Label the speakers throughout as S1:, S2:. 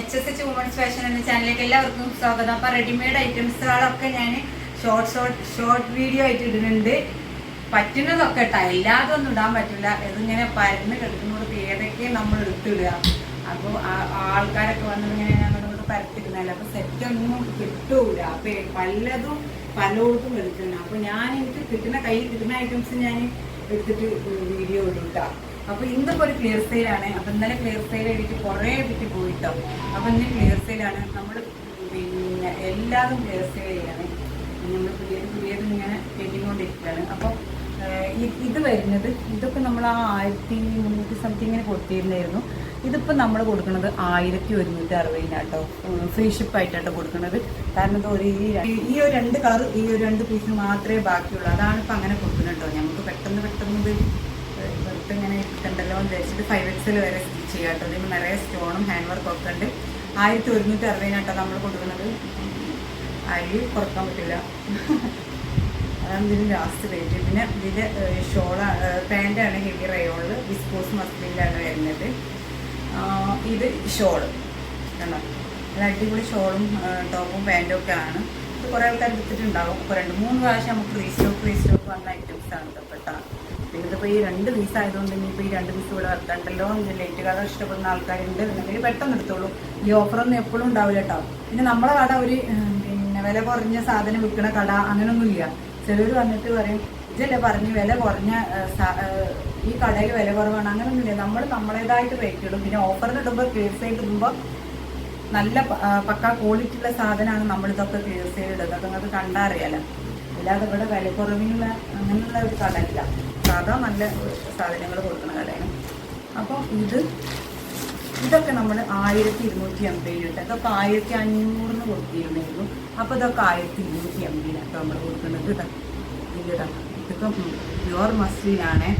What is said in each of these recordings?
S1: H S H women's fashion എന്ന ചാനലിലേക്ക് എല്ലാവർക്കും സ്വാഗതം. അപ്പോൾ റെഡിമെയ്ഡ് ഐറ്റംസുകളൊക്കെ ഞാൻ ഷോർട്ട് ഷോർട്ട് ഷോർട്ട് വീഡിയോ ആയിട്ട് ഇടുന്നുണ്ട്. പറ്റുന്നതൊക്കെ ഇട്ടാ. എല്ലാതും ഒന്നും ഇടാൻ പറ്റില്ല ഇതിങ്ങനെ പരന്ന് കിടക്കുന്നോട് ഏതൊക്കെ നമ്മൾ എടുത്തിടുക. അപ്പോൾ ആൾക്കാരൊക്കെ വന്നിങ്ങനെ ഞങ്ങളോട് പരത്തിരുന്നല്ല അപ്പോൾ സെറ്റ് ഒന്നും കിട്ടൂല. അപ്പോൾ പലതും പലയിടത്തും എടുക്കണം അപ്പോൾ ഞാൻ എനിക്ക് കിട്ടുന്ന കയ്യിൽ കിട്ടുന്ന ഐറ്റംസ് ഞാൻ എടുത്തിട്ട് വീഡിയോ ഇടുക അപ്പൊ ഇന്നിപ്പോ ഒരു ക്ലിയർ സെയിലാണ് അപ്പൊ ഇന്നലെ ക്ലിയർ സെയിൽ എനിക്ക് കുറെ വിറ്റ് പോയിട്ടോ. അപ്പൊ ഇന്ന് ക്ലിയർ സെയിലാണ് നമ്മൾ പിന്നെ എല്ലാതും ക്ലിയർ സെയിൽ ചെയ്യാണ്. നമ്മൾ പുതിയത് പുതിയത് ഇങ്ങനെ കേട്ടിക്കൊണ്ടിരിക്കുകയാണ് അപ്പോൾ ഇത് വരുന്നത് ഇതൊക്കെ നമ്മൾ ആ ആയിരത്തി മുന്നൂറ്റി സംതിങ്ങിന് കൊടുത്തിരുന്നായിരുന്നു. ഇതിപ്പോൾ നമ്മൾ കൊടുക്കുന്നത് ആയിരത്തി ഒരുന്നൂറ്റി അറുപതിനാട്ടോ ഫ്രീ ഷിപ്പ് ആയിട്ടാട്ടോ കൊടുക്കുന്നത്. കാരണം ഇത് ഒരു ഈ ഒരു രണ്ട് കളർ ഈ ഒരു രണ്ട് പീസ് മാത്രമേ ബാക്കിയുള്ളൂ. അതാണ് ഇപ്പം അങ്ങനെ കൊടുക്കുന്നത് കേട്ടോ നമുക്ക് പെട്ടെന്ന് പെട്ടെന്ന് ഇത് വെറുതെ ഇങ്ങനെ ഇരിക്കണ്ടല്ലോ എന്ന് വിചാരിച്ചിട്ട് ഫൈവ് എക്സൽ വരെ സ്റ്റിച്ച് ചെയ്യാട്ടോ കേട്ടോ. ഇതിന് നിറയെ സ്റ്റോണും ഹാൻഡ് വർക്കും ഒക്കെ ഉണ്ട്. ആയിരത്തി ഒരുന്നൂറ്റി അറുപതിനാട്ടോ നമ്മൾ കൊടുക്കുന്നത്. അരി കുറയ്ക്കാൻ പറ്റില്ല. അതാണ് ഇതിന് ലാസ്റ്റ് റേറ്റ് പിന്നെ ഇതിന്റെ ഷോള പാന്റാണ് ഹെവി റയോൾ വിസ്കോസ് മസ്ലിനിലാണ് വരുന്നത്. ഇത് ഷോൾ കണ്ടോ? നല്ല അടിപൊളി ഷോളും ടോപ്പും പാന്റും ഒക്കെ ആണ്. ഇത് കുറേ ആൾക്കാർ എടുത്തിട്ടുണ്ടാവും. അപ്പോൾ രണ്ട് മൂന്ന് പ്രാവശ്യം നമുക്ക് റീസ്റ്റോക്ക് റീസ്റ്റോക്ക് വന്ന ഐറ്റംസ് ആണ് ഇഷ്ടപ്പെട്ട പിന്നെ ഇതിപ്പോൾ ഈ രണ്ട് പീസ് ആയതുകൊണ്ട് ഇനിയിപ്പോൾ ഈ രണ്ട് പീസ് ഇവിടെ വെക്കണ്ടല്ലോ എന്ന് ലേറ്റ് കളർ ഇഷ്ടപ്പെടുന്ന ആൾക്കാരുണ്ട് എന്നുണ്ടെങ്കിൽ പെട്ടെന്ന് എടുത്തോളൂ. ഈ ഓഫറൊന്നും എപ്പോഴും ഉണ്ടാവില്ല കേട്ടോ. പിന്നെ നമ്മളെ കട ഒരു പിന്നെ വില കുറഞ്ഞ സാധനം വിൽക്കുന്ന കട അങ്ങനെയൊന്നുമില്ല ചിലർ വന്നിട്ട് പറയും ഇതല്ലേ പറഞ്ഞ് വില കുറഞ്ഞ ഈ കടയിൽ വില കുറവാണ്. അങ്ങനെയൊന്നുമില്ല നമ്മൾ നമ്മളേതായിട്ട് റേറ്റ് ഇടും. പിന്നെ ഓഫറിന് ഇടുമ്പോൾ ക്ലിയർ സൈഡ് ഇടുമ്പോൾ നല്ല പക്ക ആ, പക്കാ ക്വാളിറ്റി ഉള്ള സാധനമാണ് നമ്മളിതൊക്കെ ക്ലിയർ സൈഡ് ഇടുന്നത്. നിങ്ങൾക്ക് കണ്ടറിയാലോ അല്ലാതെ ഇവിടെ വില കുറവിനുള്ള അങ്ങനെയുള്ള ഒരു കടയില്ല. സാധാ നല്ല സാധനങ്ങൾ കൊടുക്കുന്ന കടയാണ്. അപ്പോൾ ഇത് ഇതൊക്കെ നമ്മൾ ആയിരത്തി ഇരുന്നൂറ്റി എൺപതിലിട്ട് ഇതൊക്കെ ആയിരത്തി അഞ്ഞൂറിന് കൊടുത്തിരുന്നായിരുന്നു അപ്പോൾ ഇതൊക്കെ ആയിരത്തി ഇരുന്നൂറ്റി എൺപതിനാണ് കേട്ടോ നമ്മൾ കൊടുക്കുന്നത്. ഇതാ ഇതിലിതാ ഇതൊക്കെ പ്യുവർ മസ്ലിനാണ്.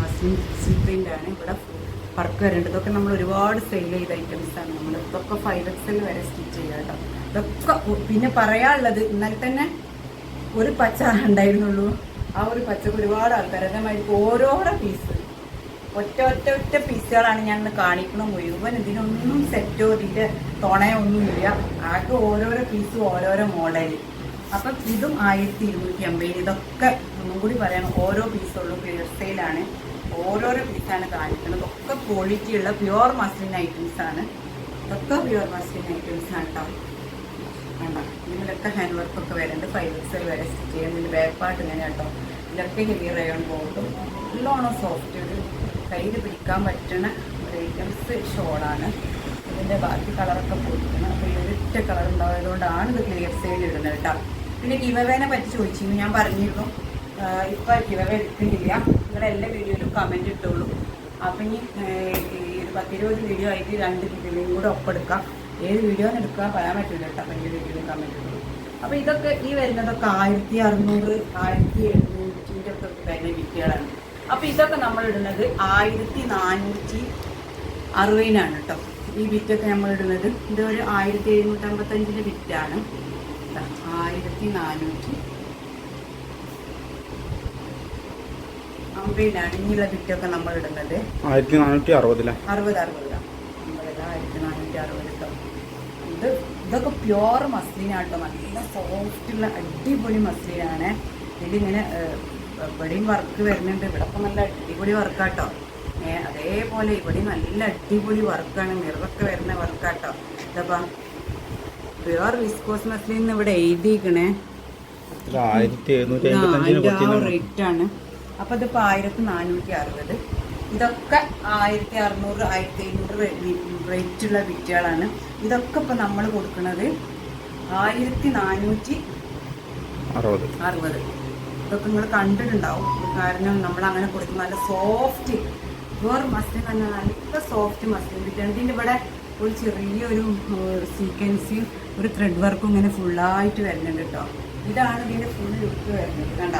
S1: മസ്ലിൻ സിൽപ്പിന്റെ ആണ് ഇവിടെ വർക്ക് വരുന്നുണ്ട്. ഇതൊക്കെ നമ്മൾ ഒരുപാട് സെയിൽ ചെയ്ത ഐറ്റംസ് ആണ്. നമ്മൾ ഇതൊക്കെ ഫൈവ് എക്സൽ വരെ സ്റ്റിച്ച് ചെയ്യുക കേട്ടോ. ഇതൊക്കെ പിന്നെ പറയാനുള്ളത് ഇന്നലെ തന്നെ ഒരു പച്ച ഉണ്ടായിരുന്നുള്ളൂ ആ ഒരു പച്ചക്ക് ഒരുപാട് ആൾക്കാർ അതേമാതിരി ഓരോരോ പീസ് ഒറ്റ ഒറ്റ ഒറ്റ പീസുകളാണ് ഞാൻ കാണിക്കണം മുഴുവൻ. ഇതിനൊന്നും സെറ്റോ ഇതിന്റെ ഒന്നുമില്ല ആകെ ഓരോരോ പീസും ഓരോരോ മോഡൽ അപ്പം ഇതും ആയിരത്തി ഇരുന്നൂറ്റി അമ്പത് ഇതൊക്കെ ഒന്നും കൂടി പറയണം ഓരോ പീസുള്ളൂ ക്ലിയർ സെയിലാണ് ഓരോരോ പീസാണ് കാണിക്കുന്നത് ഒക്കെ ക്വാളിറ്റിയുള്ള പ്യുവർ മസ്ലിൻ ഐറ്റംസ് ആണ്. ഇതൊക്കെ പ്യുവർ മസ്ലിൻ ഐറ്റംസ് ആണ് കേട്ടോ ഇതിലൊക്കെ ഹാൻഡ് വർക്ക് ഒക്കെ വരുന്നുണ്ട് ഫൈവ് എക്സൽ വരെ സ്റ്റിച്ച് ചെയ്യാൻ ഇതിന്റെ ബാക്ക് പാർട്ട് ഇങ്ങനെ കേട്ടോ. ഇതിലൊക്കെ ഹെവി റയോൺ ബോട്ടും നല്ലോണം സോഫ്റ്റ് ഒരു കയ്യിൽ പിടിക്കാൻ പറ്റുന്ന ഒരു ഐറ്റംസ് ഷോളാണ് ഇതിന്റെ ബാക്കി കളറൊക്കെ പോയിട്ടുണ്ട് അപ്പോൾ ഈ ഒരൊറ്റ കളർ ഉണ്ടായതുകൊണ്ടാണ് ഇത് ക്ലിയർ സെയിൽ ഇടുന്നത് കേട്ടോ. പിന്നെ ഗിവവേനെ പറ്റി ചോദിച്ചിരുന്നു ഞാൻ പറഞ്ഞിരുന്നു. ഇപ്പോൾ ഇപ്പൊ ഗിവവേ എടുക്കുന്നില്ല നിങ്ങളുടെ എല്ലാ വീഡിയോയിലും കമന്റ് ഇട്ടുള്ളൂ അപ്പം ഇനി ഒരു പത്തിരുപത് വീഡിയോ ആയിട്ട് രണ്ട് വീഡിയോയും കൂടെ ഒപ്പെടുക്കാം. ഏത് വീഡിയോ എടുക്കുക പറയാൻ പറ്റില്ല കേട്ടോ. അപ്പം എന്റെ വീഡിയോയിൽ കമന്റ് ഇട്ടുള്ളൂ അപ്പോൾ ഇതൊക്കെ ഈ വരുന്നതൊക്കെ ആയിരത്തി അറുന്നൂറ് ആയിരത്തി എഴുന്നൂറ്റിന്റെ ഒക്കെ വരുന്ന വിറ്റുകളാണ് അപ്പോൾ ഇതൊക്കെ നമ്മൾ ഇടുന്നത് ആയിരത്തി നാനൂറ്റി അറുപതിനാണ് കേട്ടോ. ഈ വിറ്റൊക്കെ നമ്മൾ ഇടുന്നത്. ഇതൊരു ആയിരത്തി എഴുന്നൂറ്റി അമ്പത്തി അഞ്ചിന്റെ വിറ്റാണ് ആയിരത്തി നാനൂറ്റി അമ്പതിനാണ് ഇനിയുള്ള വിറ്റൊക്കെ നമ്മൾ ഇടുന്നത്.
S2: ആയിരത്തി നാനൂറ്റി അറുപതിലാണ്
S1: അറുപത് അറുപത്. അമ്പത് ആയിരത്തി നാനൂറ്റി അറുപത് കേട്ടോ ഇത് ഇതൊക്കെ പ്യുവർ മസ്ലിനാട്ടോ നല്ല സോഫ്റ്റുള്ള അടിപൊളി മസ്ലിനാണ് ഇതിലിങ്ങനെ ഇങ്ങനെ ഇവിടെയും വർക്ക് വരുന്നുണ്ട്. ഇവിടെ ഇപ്പം നല്ല അടിപൊളി വർക്കാട്ടോ ഏ അതേപോലെ ഇവിടെ നല്ല അടിപൊളി വർക്കാണ് നിറവൊക്കെ വരുന്ന വർക്കാട്ടോ ഇതപ്പം പ്യുവർ വിസ്കോസ് മസ്ലിൻ ഇവിടെ എഴുതിയിരിക്കണേ
S2: ആയിരത്തി
S1: ആ റേറ്റ് ആണ്. അപ്പം ഇതിപ്പോൾ ആയിരത്തി നാനൂറ്റി അറുപത്. ഇതൊക്കെ ആയിരത്തി അറുന്നൂറ് ആയിരത്തി എഴുന്നൂറ് റേറ്റ് ഉള്ള വിറ്റുകളാണ് ഇതൊക്കെ ഇപ്പൊ നമ്മൾ കൊടുക്കുന്നത് ആയിരത്തി നാനൂറ്റി
S2: അറുപത്.
S1: അറുപത്. ഇതൊക്കെ നിങ്ങൾ കണ്ടിട്ടുണ്ടാവും. കാരണം നമ്മൾ അങ്ങനെ കൊടുക്കുന്ന നല്ല സോഫ്റ്റ് വേറെ മസ്ലിൻ തന്നെ നല്ല സോഫ്റ്റ് മസ്ലിൻ കിട്ടുകയാണ് ഇതിന്റെ ഇവിടെ ഒരു ചെറിയൊരു സീക്വൻസിയും ഒരു ത്രെഡ് വർക്കും ഇങ്ങനെ ഫുള്ളായിട്ട് വരുന്നുണ്ട് കേട്ടോ ഇതാണ് ഇതിന്റെ ഫുൾ ലുക്ക് വരുന്നത് കണ്ട?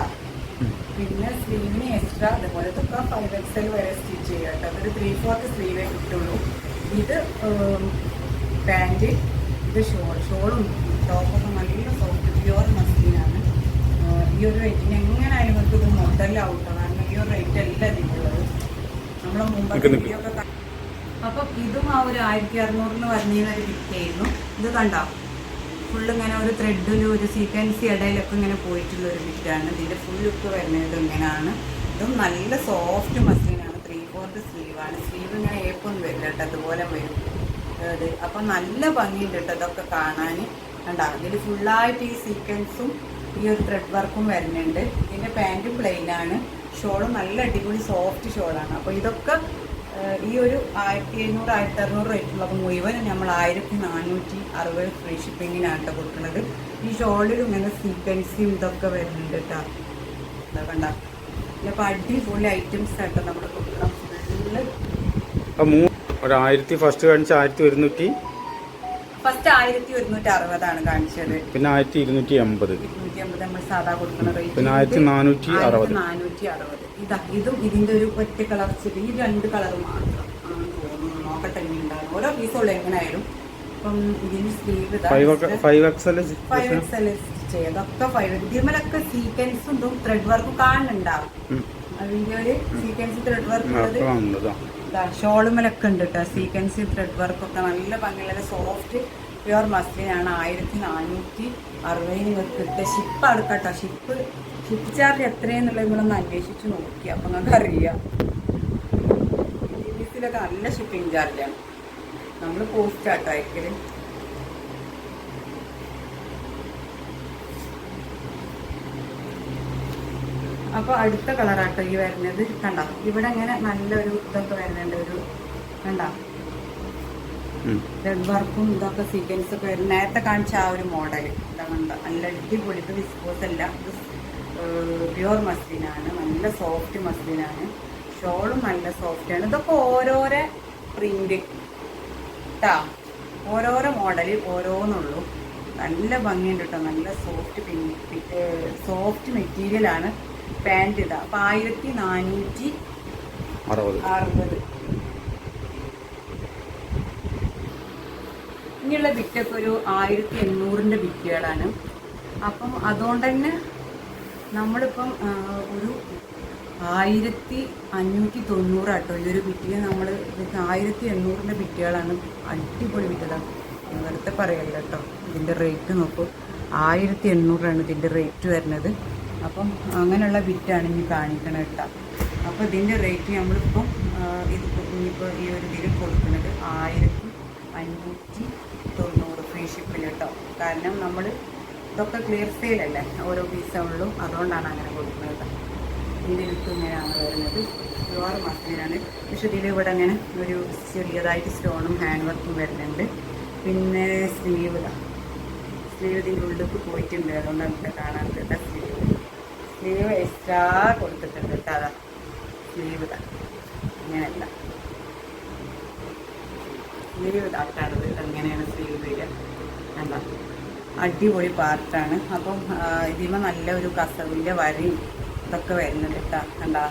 S1: പിന്നെ സ്ലീവിന് എക്സ്ട്രാ അതുപോലെ തൊക്കെ ഫൈവ് എക്സൽ വരെ സ്റ്റിച്ച് ചെയ്യുക കേട്ടോ അതൊരു ത്രീ ഫോർത്ത് സ്ലീവേ കിട്ടുള്ളൂ. ഇത് പാന്റ് ഇത് ഷോൾ ഷോളും ടോപ്പൊക്കെ നല്ല സോഫ്റ്റ് പ്യുവർ മസ്ലിനാണ് ഈ ഒരു റേറ്റിന് എങ്ങനെയായാലും നമുക്ക് ഇത് മുതലാവും കാരണം ഈ ഒരു റേറ്റ് അല്ല ഇതിനുള്ളത് നമ്മളെ മുമ്പ്
S2: നിക്ക് നിക്ക്.
S1: വീഡിയോ ഒക്കെ അപ്പം ഇതും ആ ഒരു ആയിരത്തി അറുന്നൂറിന് വരുന്നതിനൊരു ഒരു വിറ്റായിരുന്നു ഇത് കണ്ടോ? ഫുള്ള് ഇങ്ങനെ ഒരു ത്രെഡിലും ഒരു സീക്വൻസി ഇടയിലൊക്കെ ഇങ്ങനെ പോയിട്ടുള്ള ഒരു ബിറ്റാണ് ഇതിന്റെ ഫുൾ ലുക്ക് വരുന്നത് ഇങ്ങനെയാണ് ഇതും നല്ല സോഫ്റ്റ് മസ്ലിനാണ് ത്രീ ഫോർത്ത് സ്ലീവാണ് സ്ലീവ് ഇങ്ങനെ ഏപ്പൊന്നും വരില്ല കേട്ടോ. അതുപോലെ വരും. അത് അപ്പം നല്ല ഭംഗിയുണ്ട് കേട്ടോ ഇതൊക്കെ കാണാൻ. കണ്ട? ഇതിൽ ഫുള്ളായിട്ട് ഈ സീക്വൻസും ഈ ഒരു ത്രെഡ് വർക്കും വരുന്നുണ്ട്. ഇതിന്റെ പാന്റും പ്ലെയിനാണ് ഷോളും നല്ല അടിപൊളി സോഫ്റ്റ് ഷോളാണ്. അപ്പോൾ ഇതൊക്കെ ഈ ഒരു ആയിരത്തി എഴുന്നൂറ് ആയിരത്തി അറുന്നൂറ് റേറ്റുള്ളത് മുഴുവൻ നമ്മൾ ആയിരത്തി നാനൂറ്റി അറുപത് ഫ്രീ ഷിപ്പിങ്ങിനാണ് കേട്ടോ കൊടുക്കുന്നത്. ഈ ഷോളിലും ഇങ്ങനെ സീക്വൻസിയും ഇതൊക്കെ വരുന്നുണ്ട് കേട്ടോ എന്താ കണ്ട. അപ്പോൾ അടിപൊളി ഐറ്റംസ് ആട്ടോ നമ്മൾ കൊടുക്കണം. ഫുള്ള്
S2: ഒരു ആയിരത്തി ഫസ്റ്റ് കാണിച്ച ആയിരത്തി ഒരുന്നൂറ്റി
S1: ഫസ്റ്റ് ആയിരത്തി ഒരുന്നൂറ്റി അറുപതാണ് കാണിച്ചത്.
S2: പിന്നെ ആയിരത്തി ഇരുന്നൂറ്റി എൺപത്
S1: നമ്മൾ സാധാ കൊടുക്കുന്ന
S2: പിന്നെ ആയിരത്തി നാനൂറ്റി അറുപത്
S1: നാനൂറ്റി അറുപത് ഇതാ ഇതും ഇതിന്റെ ഒരു ഒറ്റ കളർ ഈ രണ്ട് കളർ മാത്രം. നോക്കട്ടെ ഉണ്ടാകും ഓരോ പീസുള്ള എങ്ങനെയായാലും. അപ്പം ഇതിന് സ്ലീവ്
S2: ഫൈവ് ഫൈവ്
S1: ഫൈവ് സീക്വൻസും ത്രെഡ് വർക്കും കാണുന്നുണ്ടാവും. അതിന്റെ ഒരു സീക്വൻസ് ത്രെഡ് വർക്ക് ഉള്ളത് ഷോളുമലൊക്കെ ഉണ്ട് കേട്ടോ. സീക്വൻസി ത്രെഡ് വർക്കൊക്കെ നല്ല ഭംഗിയുള്ള സോഫ്റ്റ് പ്യുവർ മസ്ലിനാണ് ആയിരത്തി നാനൂറ്റി അറുപതിന് കിട്ടുക ഷിപ്പ് അടുക്കട്ടോ ഷിപ്പ് ഷിപ്പ് ചാർജ് എത്രയെന്നുള്ളത് നിങ്ങളൊന്ന് അന്വേഷിച്ച് നോക്കി. അപ്പം നിങ്ങൾക്ക് അറിയാം. ഇതിലൊക്കെ നല്ല ഷിപ്പിംഗ് ചാർജാണ് നമ്മൾ പോസ്റ്റ് ആട്ടോ അപ്പോൾ അടുത്ത കളറാട്ടോ ഈ വരുന്നത്. കണ്ട? ഇവിടെ ഇങ്ങനെ നല്ലൊരു ഇതൊക്കെ വരുന്നുണ്ട്. ഒരു കണ്ട? റെഡ് വർക്കും ഇതൊക്കെ സീക്വൻസ് ഒക്കെ വരും. നേരത്തെ കാണിച്ച ആ ഒരു മോഡൽ ഇതാ നല്ല അടിപൊളി. ഇത് വിസ്കോസ് അല്ല. ഇത് പ്യുവർ മസ്ലിനാണ് നല്ല സോഫ്റ്റ് മസ്ലിനാണ് ഷോളും നല്ല സോഫ്റ്റ് ആണ്. ഇതൊക്കെ ഓരോരോ പ്രിന്റ് ട്ടാ. ഓരോരോ മോഡലിൽ ഓരോന്നുള്ളൂ. നല്ല ഭംഗിയുണ്ട് കേട്ടോ നല്ല സോഫ്റ്റ് സോഫ്റ്റ് മെറ്റീരിയലാണ് പാന്റ് ഇതാ. അപ്പം ആയിരത്തി നാനൂറ്റി
S2: അറുപത്.
S1: ഇനിയുള്ള ബിറ്റൊക്കെ ഒരു ആയിരത്തി എണ്ണൂറിന്റെ ബിറ്റുകളാണ് അപ്പം അതുകൊണ്ട് തന്നെ നമ്മളിപ്പം ഒരു ആയിരത്തി അഞ്ഞൂറ്റി തൊണ്ണൂറാട്ടോ ഈ ഒരു ബിറ്റിന് നമ്മൾ ആയിരത്തി എണ്ണൂറിന്റെ ബിറ്റുകളാണ് അടിപൊളി ബിറ്റുകളാണ് വെറുതെ പറയല്ല കേട്ടോ. ഇതിന്റെ റേറ്റ് നോക്കൂ. ആയിരത്തി എണ്ണൂറാണ് ഇതിന്റെ റേറ്റ് വരുന്നത്. അപ്പം അങ്ങനെയുള്ള ബിറ്റാണ് ഇനി കാണിക്കണം കേട്ടോ. അപ്പോൾ ഇതിന്റെ റേറ്റ് നമ്മളിപ്പം ഇത് ഇനിയിപ്പോൾ ഈ ഒരു ഇതിൽ കൊടുക്കുന്നത് ആയിരത്തി അഞ്ഞൂറ്റി തൊണ്ണൂറ് ഫ്രീ ഷിപ്പിൽ കേട്ടോ. കാരണം നമ്മൾ ഇതൊക്കെ ക്ലിയർ സെയിലല്ലേ ഓരോ പീസേ ഉള്ളൂ. അതുകൊണ്ടാണ് അങ്ങനെ കൊടുക്കുന്നത് കേട്ടോ. ഇതിന്റെ ലുക്ക് ഇങ്ങനെയാണ് വരുന്നത്. ഒരുപാട് മാസത്തിനാണ് പക്ഷെ ഇതിൽ ഇവിടെ അങ്ങനെ ഒരു ചെറിയതായിട്ട് സ്റ്റോണും ഹാൻഡ് വർക്കും വരുന്നുണ്ട്. പിന്നെ സ്ലീവ് സ്ലീവ് ഇതിന്റെ ഉള്ളിലേക്ക് പോയിട്ടുണ്ട്. അതുകൊണ്ടാണ് ഇവിടെ കേട്ടോ സ്ലീവ്. സ്ലീവ് എക്സ്ട്രാ കൊടുത്തിട്ടുണ്ട് കേട്ടോ അതാ സ്ലീവ് ഇതാ. ഇങ്ങനെയല്ല. സ്ലീവ് ഇതാക്കാണത് അങ്ങനെയാണ് സ്ലീവ് വരിക എന്താ അടിപൊളി പാർട്ടാണ് അപ്പം ഇതിമ നല്ല ഒരു കസവിന്റെ വരയും ഇതൊക്കെ വരുന്നുണ്ട് കേട്ടോ കണ്ടാ?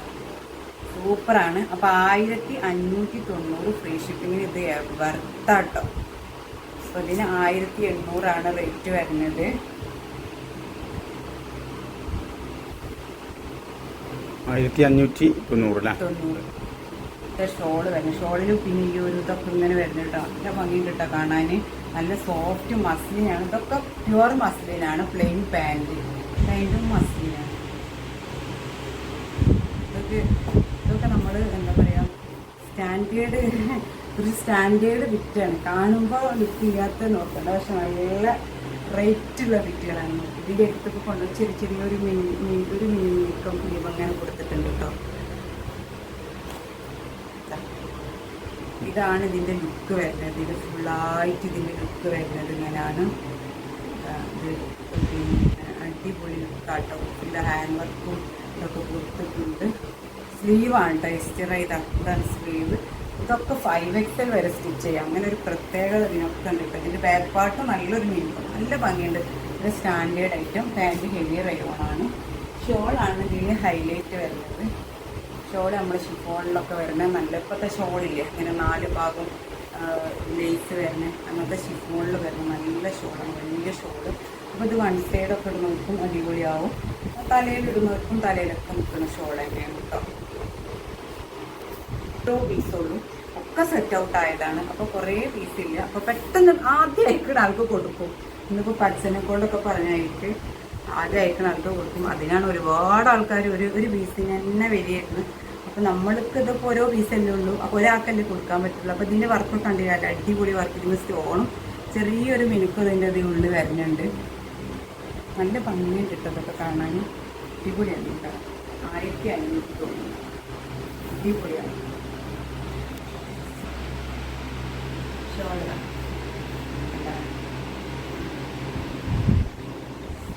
S1: സൂപ്പറാണ് അപ്പോൾ ആയിരത്തി അഞ്ഞൂറ്റി തൊണ്ണൂറ് ഫ്രീ ഷിപ്പിങ്ങിന് ഇത് വർത്താട്ടോ അപ്പോൾ ഇതിന് ആയിരത്തി എണ്ണൂറാണ് റേറ്റ് വരുന്നത്.
S2: ആയിരത്തി അഞ്ഞൂറ്റി തൊണ്ണൂറ്. അല്ലേ
S1: തൊണ്ണൂറ് ഷോൾ വരുന്നത്. ഷോളിൽ പിന്നെ ഈ ഒരു ഇതൊക്കെ ഇങ്ങനെ വരുന്നത് കേട്ടോ. നല്ല ഭംഗിയുണ്ട് കേട്ടോ കാണാൻ നല്ല സോഫ്റ്റ് മസ്ലിനാണ് ഇതൊക്കെ പ്യുവർ മസ്ലിനാണ് പ്ലെയിൻ പാന്റ് പാന്റും മസ്ലിനാണ് ഇതൊക്കെ ഇതൊക്കെ നമ്മൾ എന്താ പറയുക സ്റ്റാൻഡേർഡ് ഒരു സ്റ്റാൻഡേർഡ് വിറ്റാണ് കാണുമ്പോൾ ലുക്ക് ചെയ്യാത്ത നോക്കണ്ട. പക്ഷെ നല്ല റേറ്റുള്ള വിറ്റുകളാണ് ഇതിന്റെ അടുത്തൊക്കെ കൊണ്ട് ചെറിയ ചെറിയ ഒരു മിനി മിനി- ഒരു മിനിക്കം അങ്ങനെ കൊടുത്തിട്ടുണ്ട് കേട്ടോ. ഇതാണ് ഇതിന്റെ ലുക്ക് വരുന്നത്. ഇത് ഫുള്ളായിട്ട് ഇതിന്റെ ലുക്ക് വരുന്നത് ഇങ്ങനെയാണ്. ഇത് പിന്നെ അടിപൊളി ലുക്കാട്ടോ. ഇതിന്റെ ഹാൻഡ് വർക്കും ഇതൊക്കെ കൊടുത്തിട്ടുണ്ട്. സ്ലീവാണ് ഇതാ ഇതാണ് സ്ലീവ്. ഇതൊക്കെ ഫൈവ് എക്സൽ വരെ സ്റ്റിച്ച് ചെയ്യാം. അങ്ങനെ ഒരു പ്രത്യേകത ഇതിനൊക്കെ ഉണ്ട്. ഇപ്പം ഇതിന്റെ ബാക്ക് പാർട്ട് നല്ലൊരു മിനിമം നല്ല ഭംഗിയുണ്ട്. ഇത് സ്റ്റാൻഡേർഡ് ഐറ്റം പാന്റ് ഹെവി റയോണാണ് ഷോളാണ് ഇതിന് ഹൈലൈറ്റ് വരുന്നത്. ഷോൾ നമ്മൾ ഷിഫോണിലൊക്കെ വരുന്ന നല്ല ഇപ്പോഴത്തെ ഷോളില്ലേ ഇങ്ങനെ നാല് ഭാഗം ലേസ് വരുന്ന അങ്ങനത്തെ ഷിഫോണിൽ വരുന്ന നല്ല ഷോളാണ് വലിയ ഷോൾ അപ്പോൾ ഇത് വൺ സൈഡൊക്കെ ഇടുന്നവർക്കും അടിപൊളിയാവും. തലയിൽ ഇടുന്നവർക്കും തലയിലൊക്കെ നിൽക്കുന്ന ഷോൾ തന്നെയാണ് കേട്ടോ ഓരോ പീസുള്ളൂ ഒക്കെ സെറ്റ് ഔട്ട് ആയതാണ്. അപ്പോൾ കുറേ ഇല്ല. അപ്പോൾ പെട്ടെന്ന് ആദ്യം അയക്കുന്ന ആൾക്ക് കൊടുക്കും. ഇന്നിപ്പോൾ പച്ചനെ കൊണ്ടൊക്കെ പറഞ്ഞായിട്ട് ആദ്യം അയക്കുന്ന ആൾക്ക് കൊടുക്കും. അതിനാണ് ഒരുപാട് ആൾക്കാർ ഒരു ഒരു പീസിന് തന്നെ വരികയായിരുന്നു അപ്പോൾ നമ്മൾക്ക് ഇതിപ്പോൾ ഓരോ പീസല്ലേ ഉള്ളൂ. അപ്പോൾ ഒരാൾക്കല്ലേ കൊടുക്കാൻ പറ്റുള്ളൂ. അപ്പോൾ ഇതിന്റെ വർക്ക് കണ്ടില്ല അടിപൊളി വർക്ക് ഇതിന് സ്റ്റോണും ചെറിയൊരു മിനുക്ക് ഇതിന്റെ അതിൽ ഉള്ളിൽ വരുന്നുണ്ട്. നല്ല ഭംഗിയുണ്ട് കേട്ടോ കാണാൻ. അടിപൊളിയാണ് കേട്ടോ. ആയിരത്തി അഞ്ഞൂറ്റി തോന്നുന്നു അടിപൊളിയാണ്.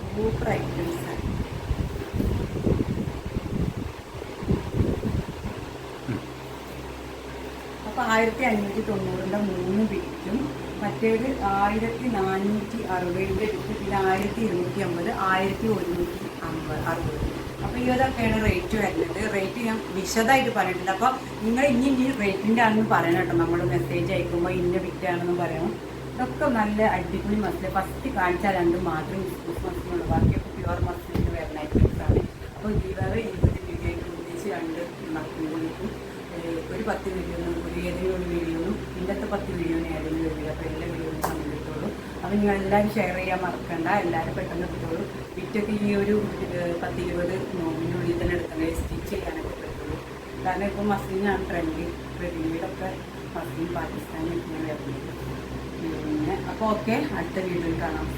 S1: സൂപ്പർ ഐറ്റംസ് ആണ് അപ്പോൾ ആയിരത്തി അഞ്ഞൂറ്റി തൊണ്ണൂറിന്റെ മൂന്ന് ബിറ്റും മറ്റേത് ആയിരത്തി നാനൂറ്റി അറുപതിന്റെ ബിറ്റ് പിന്നെ ആയിരത്തി ഇരുന്നൂറ്റി അമ്പത് ആയിരത്തി ഒരുന്നൂറ്റി അമ്പത് അറുപത്. അപ്പോൾ ഈ ഇതൊക്കെയാണ് റേറ്റ് വരുന്നത്. റേറ്റ് ഞാൻ വിശദമായിട്ട് പറഞ്ഞിട്ടുണ്ട്. അപ്പോൾ നിങ്ങൾ ഇനി ഇനി റേറ്റിന്റെ ആണെന്ന് പറയണം കേട്ടോ. നമ്മൾ മെസ്സേജ് അയക്കുമ്പോൾ ഇന്ന വിറ്റാണെന്ന് പറയണം. ഇതൊക്കെ നല്ല അടിപൊളി മസിൽ ഫസ്റ്റ് കാണിച്ച രണ്ട് മാത്രം ബിസിനസ് മസിലുള്ളൂ ബാക്കിയൊക്കെ പ്യുവർ മസിലിൽ വരുന്ന ഐറ്റംസ് ആണ്. അപ്പോൾ ഈ വേറെ ഇരുപത് രൂപയായിട്ട് ഒന്നിച്ച് രണ്ട് ഒരു പത്ത് വീഡിയോന്നും ഒരു ഏതെങ്കിലും ഒരു വീഡിയോന്നും ഇന്നത്തെ പത്ത് വീഡിയോനെ ഏതെങ്കിലും ഒരു വീഡിയോ അപ്പോൾ എല്ലാ വീഡിയോയും സമയം കിട്ടുള്ളൂ അപ്പോൾ നിങ്ങൾ എല്ലാവരും ഷെയർ ചെയ്യാൻ മറക്കണ്ട. എല്ലാവരും പെട്ടെന്ന് കിട്ടുള്ളൂ വിറ്റൊക്കെ ഈ ഒരു പത്ത് ഇരുപത് നോമ്പിനുള്ളിൽ തന്നെ എടുക്കണേ സ്റ്റിച്ച് ചെയ്യാനൊക്കെ പറ്റുള്ളൂ. കാരണം ഇപ്പോൾ മസ്ലിനാണ് ട്രെൻഡ് റെഡിമെയ്ഡൊക്കെ മസ്ലിൻ പാകിസ്ഥാനിൽ ഇങ്ങനെ വരുന്നത്. പിന്നെ അപ്പോൾ ഓക്കെ അടുത്ത വീഡിയോയിൽ കാണാം.